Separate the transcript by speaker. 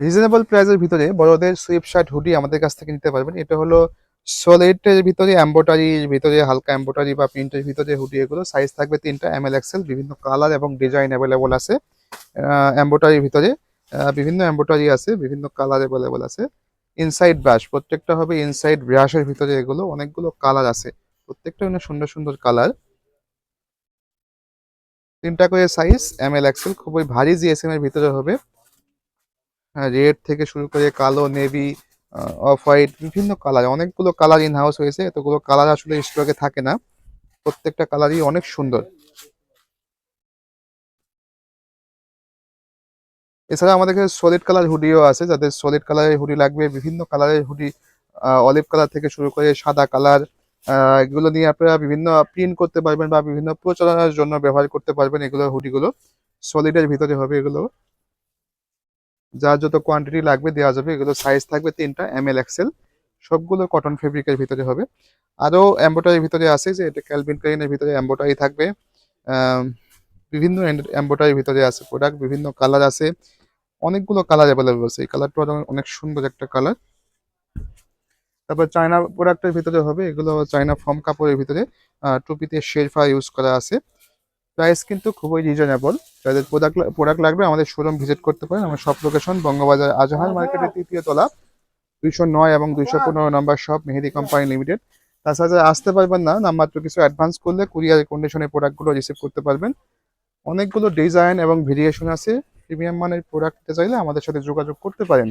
Speaker 1: Reasonable প্রাইসের ভিতরে বড়দের সুইপ শার্ট হুডি আমাদের কাছ থেকে নিতে পারবেন। এটা হলো সলিডের ভিতরে এম্বোটারির ভিতরে, হালকা এম্বোটারি বা প্রিন্টের ভিতরে হুডি এগুলো। সাইজ থাকবে তিনটা এম এল এক্সেল বিভিন্ন কালার এবং ডিজাইন অ্যাভেলেবল আছে। এম্বোটারির ভিতরে বিভিন্ন এম্বোটারি আছে, বিভিন্ন কালার অ্যাভেলেবল আছে। ইনসাইড ব্রাশ প্রত্যেকটা হবে ইনসাইড ব্রাশের ভিতরে এগুলো, অনেকগুলো কালার আছে। প্রত্যেকটা অনেক সুন্দর সুন্দর কালার তিনটা করে সাইজ এম এল এক্সেল খুবই ভারী জিএসএম এর ভিতরে হবে। রেড থেকে শুরু করে কালো নেভি অফ হোয়াইট বিভিন্ন কালার অনেকগুলো কালার ইন হাউস হয়েছে। এতগুলো কালার আসলে স্টকে থাকে না। প্রত্যেকটা কালারই অনেক সুন্দর। এছাড়া আমাদের কাছে সলিড কালার হুডিও আছে। যাদের সলিড কালারের হুডি লাগবে, বিভিন্ন কালারের হুডি অলিভ কালার থেকে শুরু করে সাদা কালার এগুলো নিয়ে আপনারা বিভিন্ন প্রিন্ট করতে পারবেন বা বিভিন্ন প্রচারণার জন্য ব্যবহার করতে পারবেন এগুলো হুডিগুলো সলিডের ভিতরে হবে এগুলো। যার যত কোয়ান্টিটি লাগবে দেওয়া যাবে, এগুলো সাইজ থাকবে তিনটা এম এল এক্সেল সবগুলো কটন ফেব্রিকের ভিতরে হবে। আরও এম্বোটারির ভিতরে আছে যে, এটা ক্যালভিন ক্লাইনের ভিতরে এম্বোটারি থাকবে। বিভিন্ন এম্বোটারির ভিতরে আছে প্রোডাক্ট বিভিন্ন কালার আছে। অনেকগুলো কালার অ্যাভেলেবল আছে। এই কালারটা অনেক সুন্দর একটা কালার তারপর চায়না প্রোডাক্টের ভিতরে হবে, এগুলো চায়না ফর্ম কাপড়ের ভিতরে। টুপিতে শেরফা ইউজ করা আছে। প্রাইস কিন্তু খুবই রিজনেবল যাদের প্রোডাক্ট প্রোডাক্ট লাগবে, আমাদের শোরুম ভিজিট করতে পারেন। আমার সব লোকেশন বঙ্গবাজার, আজহার মার্কেটের তৃতীয় তলা, দুইশো নয় এবং দুইশো পনেরো number shop Mehedi company limited তাছাড়া যারা আসতে পারবেন না, নামমাত্র কিছু অ্যাডভান্স করলে কুরিয়ার কন্ডিশনে প্রোডাক্টগুলো রিসিভ করতে পারবেন। অনেকগুলো ডিজাইন এবং ভেরিয়েশন আছে। প্রিমিয়াম মানের প্রোডাক্ট চাইলে আমাদের সাথে যোগাযোগ করতে পারেন।